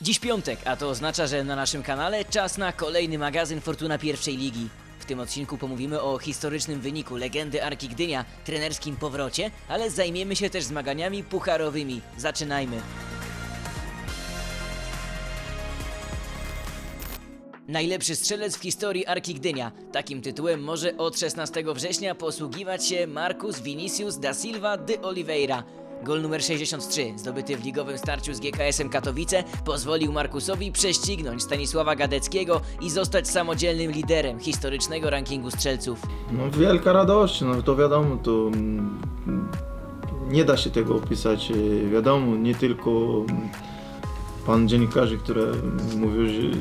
Dziś piątek, a to oznacza, że na naszym kanale czas na kolejny magazyn Fortuna pierwszej ligi. W tym odcinku pomówimy o historycznym wyniku legendy Arki Gdynia, trenerskim powrocie, ale zajmiemy się też zmaganiami pucharowymi. Zaczynajmy. Najlepszy strzelec w historii Arki Gdynia. Takim tytułem może od 16 września posługiwać się Marcus Vinicius da Silva de Oliveira. Gol numer 63, zdobyty w ligowym starciu z GKS-em Katowice, pozwolił Markusowi prześcignąć Stanisława Gadeckiego i zostać samodzielnym liderem historycznego rankingu strzelców. No wielka radość, no to wiadomo, to mm, nie da się tego opisać. E, Wiadomo, nie tylko mm, pan dziennikarzy, który mówił, że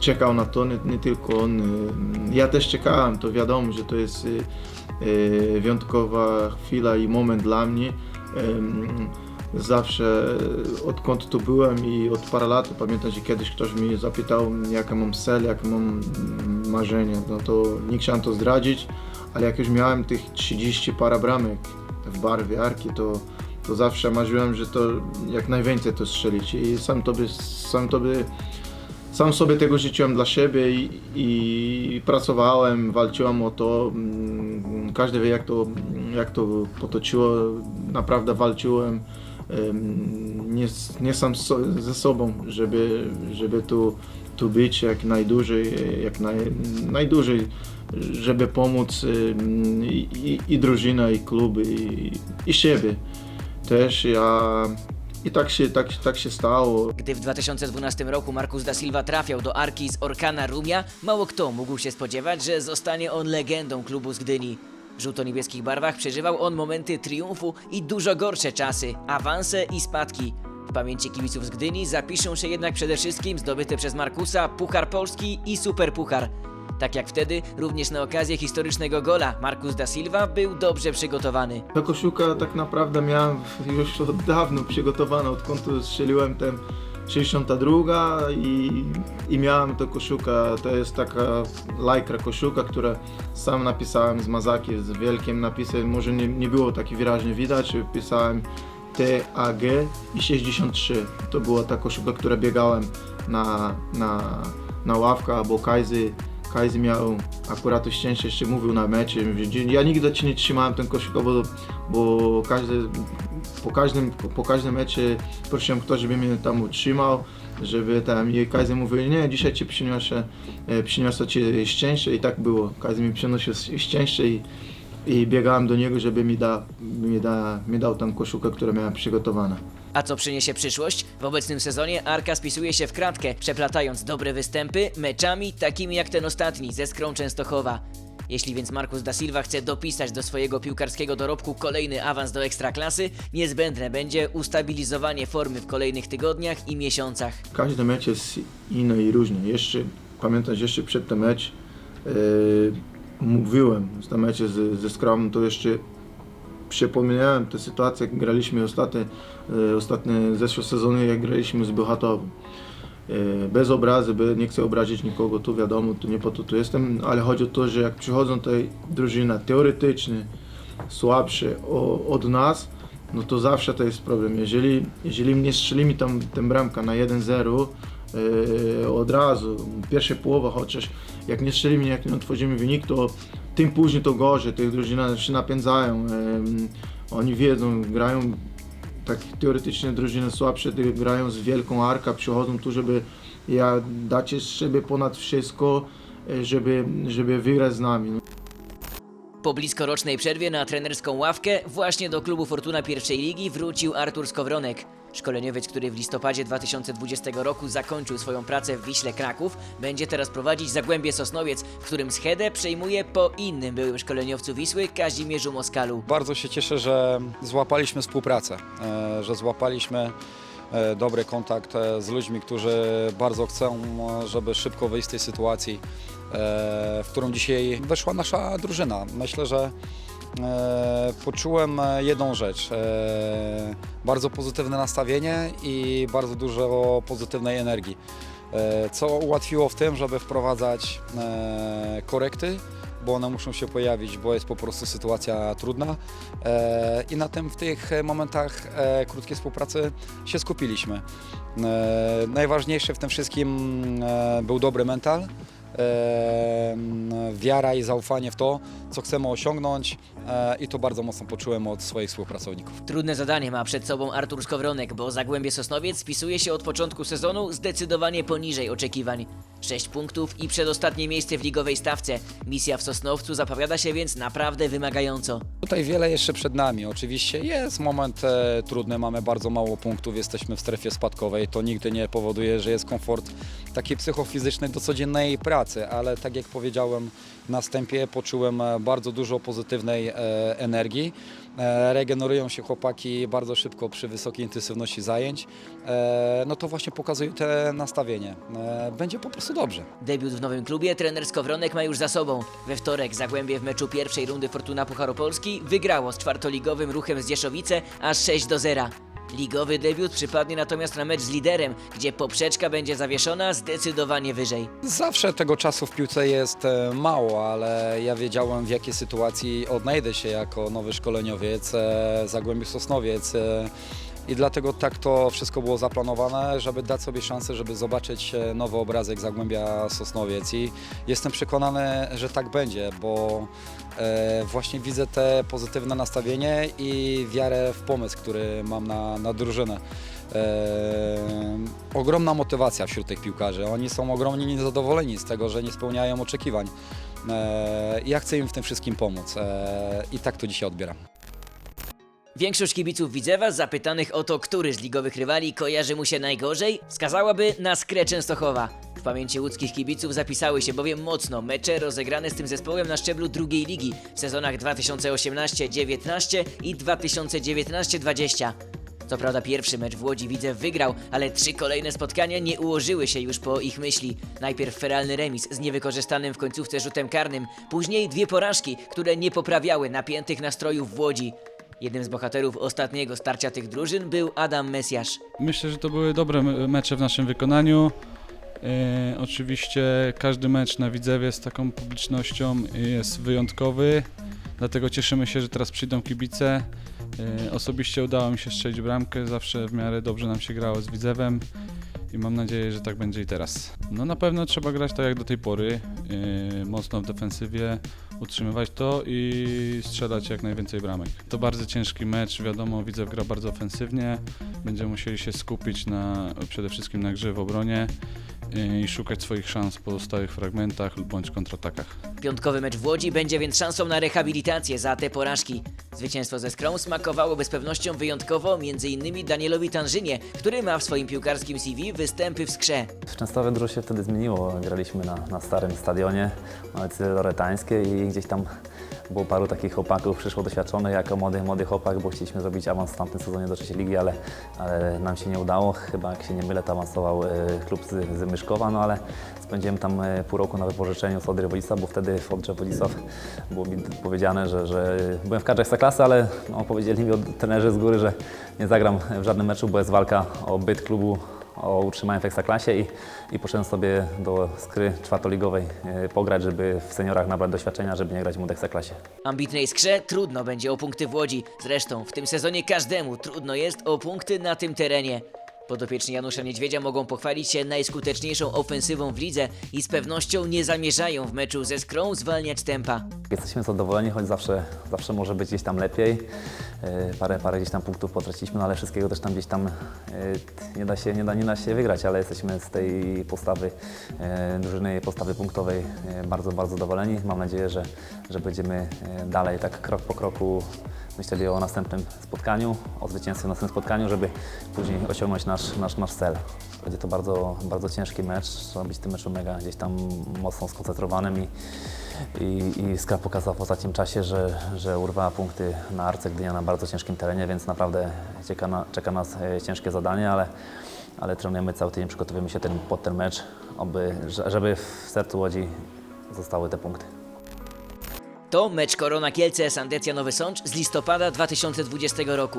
czekał na to, nie, nie tylko on. e, Ja też czekałem, to wiadomo, że to jest e, wyjątkowa chwila i moment dla mnie. Zawsze e, odkąd tu byłem i od parę lat pamiętam, że kiedyś ktoś mnie zapytał, jakie mam cel, jakie mam marzenia. No to nie chciałem to zdradzić, ale jak już miałem tych 30 parę bramek w barwie arki, to, to zawsze marzyłem, że to jak najwięcej to strzelić. I sam tobie, sam tobie sam sobie tego życzyłem dla siebie i, i pracowałem, walczyłem o to. Mm, Każdy wie jak to, jak to potoczyło. Naprawdę walczyłem em, nie, nie sam ze sobą, żeby, żeby tu, tu być jak najdłużej, jak naj, najdłużej, żeby pomóc i, i, i drużyna, i kluby, i, i siebie też. Ja, I tak się, tak, tak się stało. Gdy w 2012 roku Marcus da Silva trafiał do Arki z Orkana Rumia, mało kto mógł się spodziewać, że zostanie on legendą klubu z Gdyni. W żółto-niebieskich barwach przeżywał on momenty triumfu i dużo gorsze czasy, awanse i spadki. W pamięci kibiców z Gdyni zapiszą się jednak przede wszystkim zdobyte przez Markusa Puchar Polski i Superpuchar. Tak jak wtedy, również na okazję historycznego gola Marcus da Silva był dobrze przygotowany. Ta koszulka tak naprawdę miałem już od dawno przygotowana, odkąd strzeliłem ten 62 i, i miałem tę koszulkę, to jest taka lajkra koszulka, która sam napisałem z mazaki, z wielkim napisem, może nie, nie było tak wyraźnie widać, pisałem TAG i 63. To była ta koszulka, która biegałem na, na, na ławkach, bo Kajzy Kajzy miał akurat szczęście, jeszcze mówił na meczu. że Ja nigdy ci nie trzymałem ten koszulkę, bo, bo każdy, po, każdym, po każdym meczu prosiłem ktoś, żeby mnie tam utrzymał, żeby tam i Kajzy mówił, nie, dzisiaj ci przyniosę, e, przyniosę ci szczęście i tak było. Kajzy mi przynosił szczęście i, i biegałem do niego, żeby mi, da, mi, da, mi dał tam koszulkę, która miałem przygotowana. A co przyniesie przyszłość? W obecnym sezonie Arka spisuje się w kratkę, przeplatając dobre występy meczami takimi jak ten ostatni ze Skrą Częstochowa. Jeśli więc Marcus da Silva chce dopisać do swojego piłkarskiego dorobku kolejny awans do ekstraklasy, niezbędne będzie ustabilizowanie formy w kolejnych tygodniach i miesiącach. Każdy mecz jest inny i różny. Jeszcze pamiętam, że jeszcze przed tym mecz e, mówiłem, z tym meczu z, ze Skramem, to jeszcze przypomniałem tę sytuację, jak graliśmy ostatnie, e, ostatnie zeszłe sezony, jak graliśmy z Bełchatowem. E, Bez obrazy, by nie chcę obrazić nikogo, tu wiadomo, tu nie po to tu jestem, ale chodzi o to, że jak przychodzą tej drużyna teoretycznie słabsze od nas, no to zawsze to jest problem. Jeżeli, jeżeli nie strzelimy tam tę bramkę na 1-0 e, od razu, pierwsza połowa chociaż, jak nie strzelimy, jak nie otworzymy wynik, to tym później to gorzej, tych drużyny się napędzają, oni wiedzą, grają tak teoretycznie drużyny słabsze grają z wielką arką, przychodzą tu, żeby ja dać z siebie ponad wszystko, e, żeby, żeby wygrać z nami. Po bliskorocznej przerwie na trenerską ławkę właśnie do klubu Fortuna pierwszej ligi wrócił Artur Skowronek. Szkoleniowiec, który w listopadzie 2020 roku zakończył swoją pracę w Wiśle Kraków, będzie teraz prowadzić Zagłębie Sosnowiec, w którym schedę przejmuje po innym byłym szkoleniowcu Wisły Kazimierzu Moskalu. Bardzo się cieszę, że złapaliśmy współpracę, e, że złapaliśmy e, dobry kontakt e, z ludźmi, którzy bardzo chcą, żeby szybko wyjść z tej sytuacji, w którą dzisiaj weszła nasza drużyna. Myślę, że e, poczułem e, jedną rzecz. e, Bardzo pozytywne nastawienie i bardzo dużo pozytywnej energii. E, Co ułatwiło w tym, żeby wprowadzać e, korekty bo one muszą się pojawić, bo jest po prostu sytuacja trudna. E, I na tym w tych momentach e, krótkiej współpracy się skupiliśmy. E, najważniejsze w tym wszystkim e, był dobry mental. Wiara i zaufanie w to, co chcemy osiągnąć, e, i to bardzo mocno poczułem od swoich współpracowników. Trudne zadanie ma przed sobą Artur Skowronek, bo Zagłębie Sosnowiec spisuje się od początku sezonu zdecydowanie poniżej oczekiwań. 6 punktów i przedostatnie miejsce w ligowej stawce. Misja w Sosnowcu zapowiada się więc naprawdę wymagająco. Tutaj wiele jeszcze przed nami. Oczywiście jest moment e, trudny, mamy bardzo mało punktów, jesteśmy w strefie spadkowej. To nigdy nie powoduje, że jest komfort taki psychofizyczny do codziennej pracy, ale tak jak powiedziałem na wstępie, poczułem e, bardzo dużo pozytywnej e, energii. E, regenerują się chłopaki bardzo szybko przy wysokiej intensywności zajęć. E, no to właśnie pokazuje te nastawienie. E, będzie po prostu dobrze. Debiut w nowym klubie trener Skowronek ma już za sobą. We wtorek Zagłębie w meczu pierwszej rundy Fortuna Pucharu Polski wygrało z czwartoligowym ruchem z Dzieszowice aż 6 do 0. Ligowy debiut przypadnie natomiast na mecz z liderem, gdzie poprzeczka będzie zawieszona zdecydowanie wyżej. Zawsze tego czasu w piłce jest e, mało, ale ja wiedziałem w jakiej sytuacji odnajdę się jako nowy szkoleniowiec, e, Zagłębiu Sosnowiec. e, I dlatego tak to wszystko było zaplanowane, żeby dać sobie szansę, żeby zobaczyć e, nowy obrazek Zagłębia Sosnowiec. I jestem przekonany, że tak będzie, bo e, właśnie widzę te pozytywne nastawienie i wiarę w pomysł, który mam na, na drużynę. E, ogromna motywacja wśród tych piłkarzy. Oni są ogromnie niezadowoleni z tego, że nie spełniają oczekiwań. E, ja chcę im w tym wszystkim pomóc i tak to dzisiaj odbieram. Większość kibiców Widzewa zapytanych o to, który z ligowych rywali kojarzy mu się najgorzej, wskazałaby na Skrę Częstochowa. W pamięci łódzkich kibiców zapisały się bowiem mocno mecze rozegrane z tym zespołem na szczeblu drugiej ligi w sezonach 2018-19 i 2019-20. Co prawda pierwszy mecz w Łodzi Widzew wygrał, ale trzy kolejne spotkania nie ułożyły się już po ich myśli. Najpierw feralny remis z niewykorzystanym w końcówce rzutem karnym, później dwie porażki, które nie poprawiały napiętych nastrojów w Łodzi. Jednym z bohaterów ostatniego starcia tych drużyn był Adam Mesjasz. Myślę, że to były dobre me- mecze w naszym wykonaniu. E, oczywiście każdy mecz na Widzewie z taką publicznością jest wyjątkowy, dlatego cieszymy się, że teraz przyjdą kibice. E, osobiście udało mi się strzelić bramkę, zawsze w miarę dobrze nam się grało z Widzewem i mam nadzieję, że tak będzie i teraz. No na pewno trzeba grać tak jak do tej pory, e, mocno w defensywie, utrzymywać to i strzelać jak najwięcej bramek. To bardzo ciężki mecz, wiadomo, Widzew gra bardzo ofensywnie, będziemy musieli się skupić na, przede wszystkim na grze w obronie i szukać swoich szans w pozostałych fragmentach lub bądź kontratakach. Piątkowy mecz w Łodzi będzie więc szansą na rehabilitację za te porażki. Zwycięstwo ze Skrą smakowało z pewnością wyjątkowo m.in. Danielowi Tanżynie, który ma w swoim piłkarskim CV występy w Skrze. W Częstochowie dużo się wtedy zmieniło. Graliśmy na, na starym stadionie, na ulicy Loretańskiej i gdzieś tam było paru takich chłopaków, przyszło doświadczonych jako młody, młody chłopak, bo chcieliśmy zrobić awans w tamtym sezonie do trzeciej ligi, ale, ale nam się nie udało. Chyba jak się nie mylę, to awansował e, klub z, z Myszkowa, no ale spędziłem tam e, pół roku na wypożyczeniu z Odry Wodzisław, bo wtedy w Odrze Wodzisław było mi powiedziane, że, że byłem w kadrze ekstraklasy, ale no, powiedzieli mi od trenerzy z góry, że nie zagram w żadnym meczu, bo jest walka o byt klubu o utrzymanie w Ekstraklasie i, i poszedłem sobie do skry czwartoligowej e, pograć, żeby w seniorach nabrać doświadczenia, żeby nie grać mu w Ekstraklasie. Ambitnej Skrze trudno będzie o punkty w Łodzi. Zresztą w tym sezonie każdemu trudno jest o punkty na tym terenie. Podopieczni Janusza Niedźwiedzia mogą pochwalić się najskuteczniejszą ofensywą w lidze i z pewnością nie zamierzają w meczu ze Skrą zwalniać tempa. Jesteśmy zadowoleni, choć zawsze, zawsze może być gdzieś tam lepiej. E, Parę, parę gdzieś tam punktów potraciliśmy, no ale wszystkiego też tam gdzieś tam e, nie da się, nie da, nie da się wygrać, ale jesteśmy z tej postawy e, drużyny, postawy punktowej bardzo, bardzo zadowoleni. Mam nadzieję, że, że będziemy dalej tak krok po kroku myśleli o następnym spotkaniu, o zwycięstwie w następnym spotkaniu, żeby później osiągnąć nasz, nasz, nasz cel. Będzie to bardzo, bardzo ciężki mecz, trzeba być w tym meczu mega gdzieś tam mocno skoncentrowanym i, i, i Skra pokazał w ostatnim czasie, że, że urwała punkty na Arce Gdynia na bardzo ciężkim terenie, więc naprawdę czeka, na, czeka nas e, ciężkie zadanie, ale, ale trenujemy cały tydzień, przygotowujemy się ten, pod ten mecz, aby, że- żeby w sercu Łodzi zostały te punkty. To mecz Korona Kielce Sandecja Nowy Sącz z listopada 2020 roku.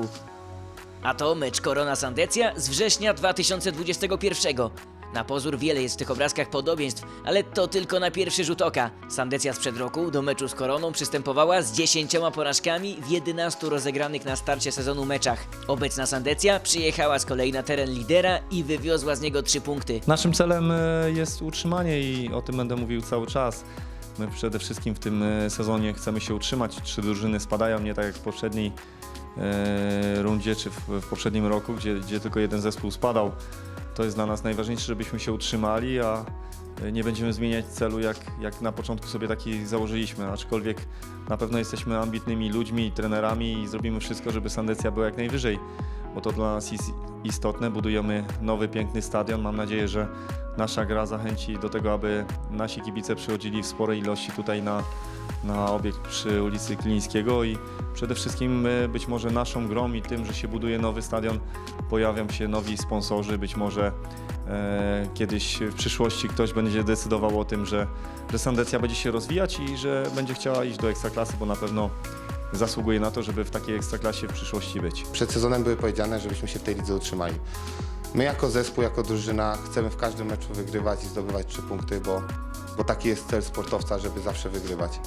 A to mecz Korona Sandecja z września 2021. Na pozór wiele jest w tych obrazkach podobieństw, ale to tylko na pierwszy rzut oka. Sandecja sprzed roku do meczu z Koroną przystępowała z 10 porażkami w 11 rozegranych na starcie sezonu meczach. Obecna Sandecja przyjechała z kolei na teren lidera i wywiozła z niego 3 punkty. Naszym celem e, jest utrzymanie i o tym będę mówił cały czas. My przede wszystkim w tym e, sezonie chcemy się utrzymać. Trzy drużyny spadają, nie tak jak w poprzedniej rundzie czy w, w poprzednim roku, gdzie, gdzie tylko jeden zespół spadał. To jest dla nas najważniejsze, żebyśmy się utrzymali, a e, nie będziemy zmieniać celu, jak, jak na początku sobie taki założyliśmy. Aczkolwiek na pewno jesteśmy ambitnymi ludźmi, trenerami i zrobimy wszystko, żeby Sandecja była jak najwyżej, bo to dla nas jest istotne. Budujemy nowy, piękny stadion. Mam nadzieję, że nasza gra zachęci do tego, aby nasi kibice przychodzili w sporej ilości tutaj na, na obiekt przy ulicy Klińskiego i przede wszystkim e, być może naszą grą i tym, że się buduje nowy stadion, pojawią się nowi sponsorzy, być może e, kiedyś w przyszłości ktoś będzie decydował o tym, że, że Sandecja będzie się rozwijać i że będzie chciała iść do Ekstraklasy, bo na pewno zasługuje na to, żeby w takiej Ekstraklasie w przyszłości być. Przed sezonem były powiedziane, żebyśmy się w tej lidze utrzymali. My jako zespół, jako drużyna chcemy w każdym meczu wygrywać i zdobywać trzy punkty, bo, bo taki jest cel sportowca, żeby zawsze wygrywać.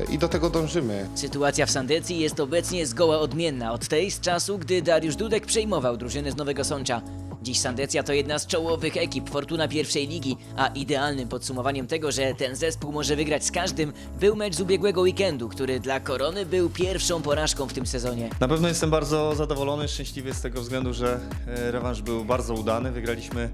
E, I do tego dążymy. Sytuacja w Sandecji jest obecnie zgoła odmienna od tej z czasu, gdy Dariusz Dudek przejmował drużynę z Nowego Sącza. Dziś Sandecja to jedna z czołowych ekip Fortuna pierwszej ligi, a idealnym podsumowaniem tego, że ten zespół może wygrać z każdym, był mecz z ubiegłego weekendu, który dla Korony był pierwszą porażką w tym sezonie. Na pewno jestem bardzo zadowolony, szczęśliwy z tego względu, że e, rewanż był bardzo udany. Wygraliśmy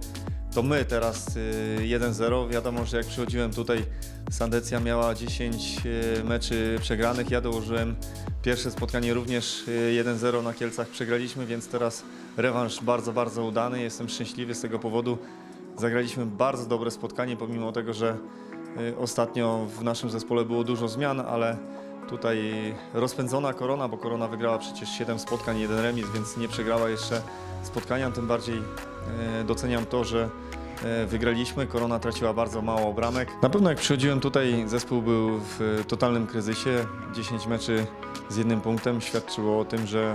to my teraz e, 1-0. Wiadomo, że jak przychodziłem tutaj, Sandecja miała 10 e, meczy przegranych. Ja dołożyłem pierwsze spotkanie również e, 1-0 na Kielcach przegraliśmy, więc teraz rewanż bardzo, bardzo udany. Jestem szczęśliwy z tego powodu. Zagraliśmy bardzo dobre spotkanie, pomimo tego, że e, ostatnio w naszym zespole było dużo zmian, ale Tutaj rozpędzona korona, bo korona wygrała przecież 7 spotkań, jeden remis, więc nie przegrała jeszcze spotkania. Tym bardziej e, doceniam to, że e, wygraliśmy. Korona traciła bardzo mało bramek. Na pewno jak przychodziłem tutaj, zespół był w totalnym kryzysie. 10 meczy z jednym punktem świadczyło o tym, że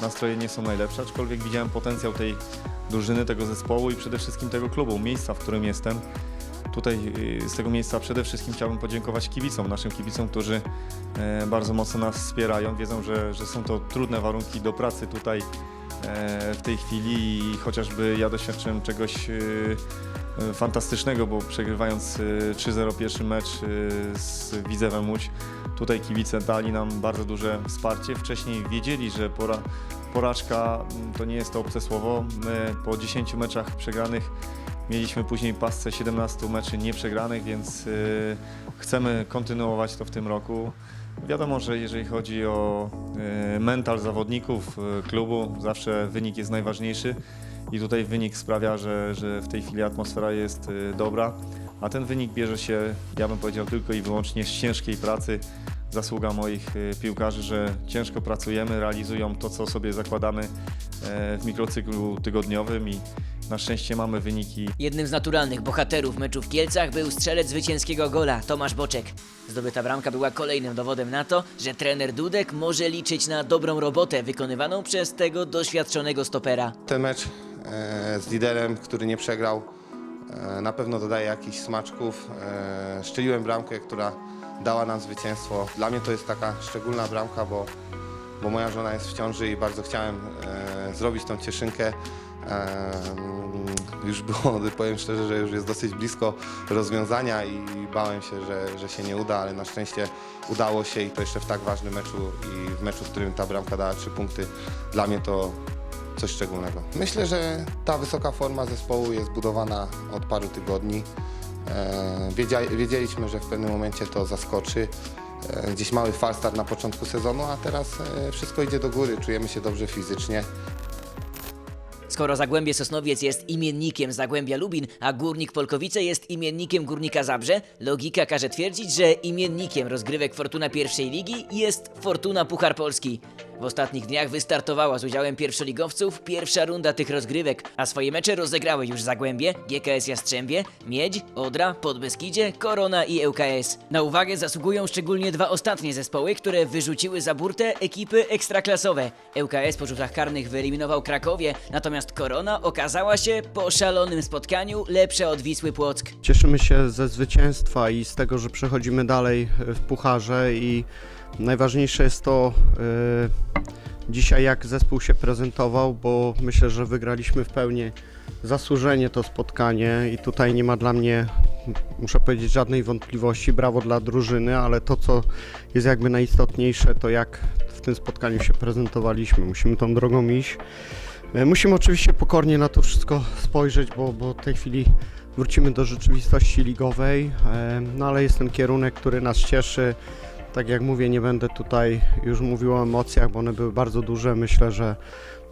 nastroje nie są najlepsze, aczkolwiek widziałem potencjał tej drużyny, tego zespołu i przede wszystkim tego klubu, miejsca, w którym jestem. Tutaj y, z tego miejsca przede wszystkim chciałbym podziękować kibicom, naszym kibicom, którzy e, bardzo mocno nas wspierają. Wiedzą, że, że są to trudne warunki do pracy tutaj e, w tej chwili i chociażby ja doświadczyłem czegoś e, e, fantastycznego, bo przegrywając e, 3-0 pierwszy mecz z Widzewem Łódź, tutaj kibice dali nam bardzo duże wsparcie. Wcześniej wiedzieli, że pora, porażka mm, to nie jest to obce słowo. My po 10 meczach przegranych Mieliśmy później pasce 17 meczy nieprzegranych, więc y, chcemy kontynuować to w tym roku. Wiadomo, że jeżeli chodzi o y, mental zawodników y, klubu, zawsze wynik jest najważniejszy i tutaj wynik sprawia, że, że w tej chwili atmosfera jest y, dobra, a ten wynik bierze się, ja bym powiedział, tylko i wyłącznie z ciężkiej pracy. Zasługa moich y, piłkarzy, że ciężko pracujemy, realizują to, co sobie zakładamy e, w mikrocyklu tygodniowym i na szczęście mamy wyniki Jednym z naturalnych bohaterów meczu w Kielcach był strzelec zwycięskiego gola, Tomasz Boczek. Zdobyta bramka była kolejnym dowodem na to, że trener Dudek może liczyć na dobrą robotę wykonywaną przez tego doświadczonego stopera. Ten mecz z liderem, który nie przegrał, e, na pewno dodaje jakichś smaczków. E, szczeliłem bramkę, która dała nam zwycięstwo. Dla mnie to jest taka szczególna bramka, bo, bo moja żona jest w ciąży i bardzo chciałem e, zrobić tą cieszynkę. E, już było, powiem szczerze, że już jest dosyć blisko rozwiązania i bałem się, że, że się nie uda, ale na szczęście udało się i to jeszcze w tak ważnym meczu i w meczu, w którym ta bramka dała trzy punkty. Dla mnie to coś szczególnego. Myślę, że ta wysoka forma zespołu jest budowana od paru tygodni. E, wiedzieliśmy, że w pewnym momencie to zaskoczy. E, gdzieś mały falstart na początku sezonu, a teraz e, wszystko idzie do góry. Czujemy się dobrze fizycznie. Skoro Zagłębie Sosnowiec jest imiennikiem Zagłębia Lubin, a Górnik Polkowice jest imiennikiem Górnika Zabrze, logika każe twierdzić, że imiennikiem rozgrywek Fortuna pierwszej ligi jest Fortuna Puchar Polski. W ostatnich dniach wystartowała z udziałem pierwszoligowców pierwsza runda tych rozgrywek, a swoje mecze rozegrały już Zagłębie, GKS Jastrzębie, Miedź, Odra, Podbeskidzie, Korona i ŁKS. Na uwagę zasługują szczególnie dwa ostatnie zespoły, które wyrzuciły za burtę ekipy ekstraklasowe. ŁKS po rzutach karnych wyeliminował Krakowie, natomiast Korona okazała się po szalonym spotkaniu lepsza od Wisły Płock. Cieszymy się ze zwycięstwa i z tego, że przechodzimy dalej w pucharze i najważniejsze jest to e, dzisiaj jak zespół się prezentował, bo myślę, że wygraliśmy w pełni zasłużenie to spotkanie i tutaj nie ma dla mnie, muszę powiedzieć, żadnej wątpliwości. Brawo dla drużyny, ale to co jest jakby najistotniejsze to jak w tym spotkaniu się prezentowaliśmy. Musimy tą drogą iść. E, Musimy oczywiście pokornie na to wszystko spojrzeć, bo, bo w tej chwili wrócimy do rzeczywistości ligowej, e, no ale jest ten kierunek, który nas cieszy. Tak jak mówię, nie będę tutaj już mówił o emocjach, bo one były bardzo duże. Myślę, że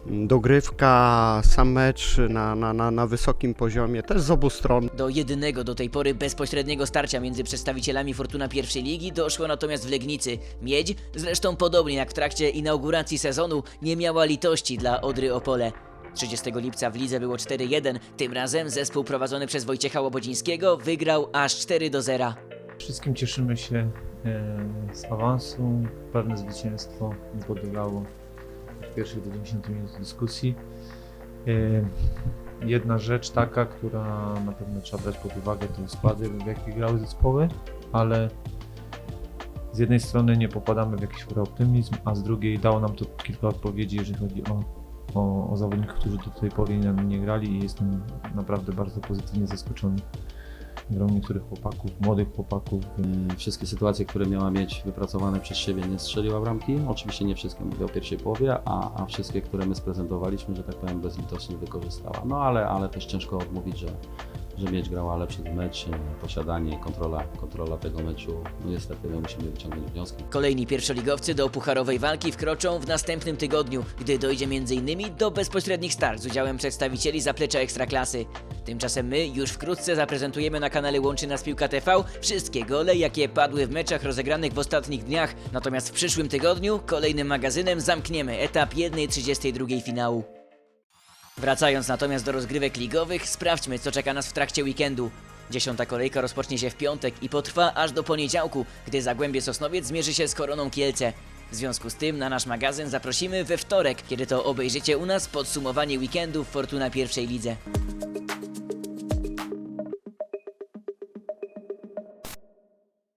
dogrywka, sam mecz na, na, na, na wysokim poziomie, też z obu stron. Do jedynego do tej pory bezpośredniego starcia między przedstawicielami Fortuna pierwszej ligi doszło natomiast w Legnicy. Miedź, zresztą podobnie jak w trakcie inauguracji sezonu, nie miała litości dla Odry Opole. 30 lipca w lidze było 4-1, tym razem zespół prowadzony przez Wojciecha Łobodzińskiego wygrał aż 4 do 0. Wszystkim cieszymy się e, z awansu. Pewne zwycięstwo nie podlegało od pierwszych do 90 minut dyskusji. Jedna rzecz taka, która na pewno trzeba brać pod uwagę, to składy, w jakich grały zespoły, ale z jednej strony nie popadamy w jakiś optymizm, a z drugiej dało nam to kilka odpowiedzi, jeżeli chodzi o, o, o zawodników, którzy do tej pory nie grali i jestem naprawdę bardzo pozytywnie zaskoczony grą niektórych chłopaków, młodych chłopaków. Mm, Wszystkie sytuacje, które miała mieć wypracowane przez siebie, nie strzeliła bramki. Oczywiście nie wszystkie mówię o pierwszej połowie, a, a wszystkie, które my sprezentowaliśmy, że tak powiem, bezlitośnie wykorzystała. No ale, ale też ciężko odmówić, że, że mieć grała lepszy mecz, e, posiadanie, kontrola, kontrola tego meczu. No niestety my musimy wyciągnąć wnioski. Kolejni pierwszoligowcy do pucharowej walki wkroczą w następnym tygodniu, gdy dojdzie m.in. do bezpośrednich start z udziałem przedstawicieli zaplecza Ekstraklasy. Tymczasem my już wkrótce zaprezentujemy na kanale Łączy Nas Piłka TV wszystkie gole, jakie padły w meczach rozegranych w ostatnich dniach, natomiast w przyszłym tygodniu kolejnym magazynem zamkniemy etap 1.32 finału. Wracając natomiast do rozgrywek ligowych, sprawdźmy co czeka nas w trakcie weekendu. Dziesiąta kolejka rozpocznie się w piątek i potrwa aż do poniedziałku, gdy Zagłębie Sosnowiec zmierzy się z Koroną Kielce. W związku z tym na nasz magazyn zaprosimy we wtorek, kiedy to obejrzycie u nas podsumowanie weekendu w Fortuna pierwszej lidze.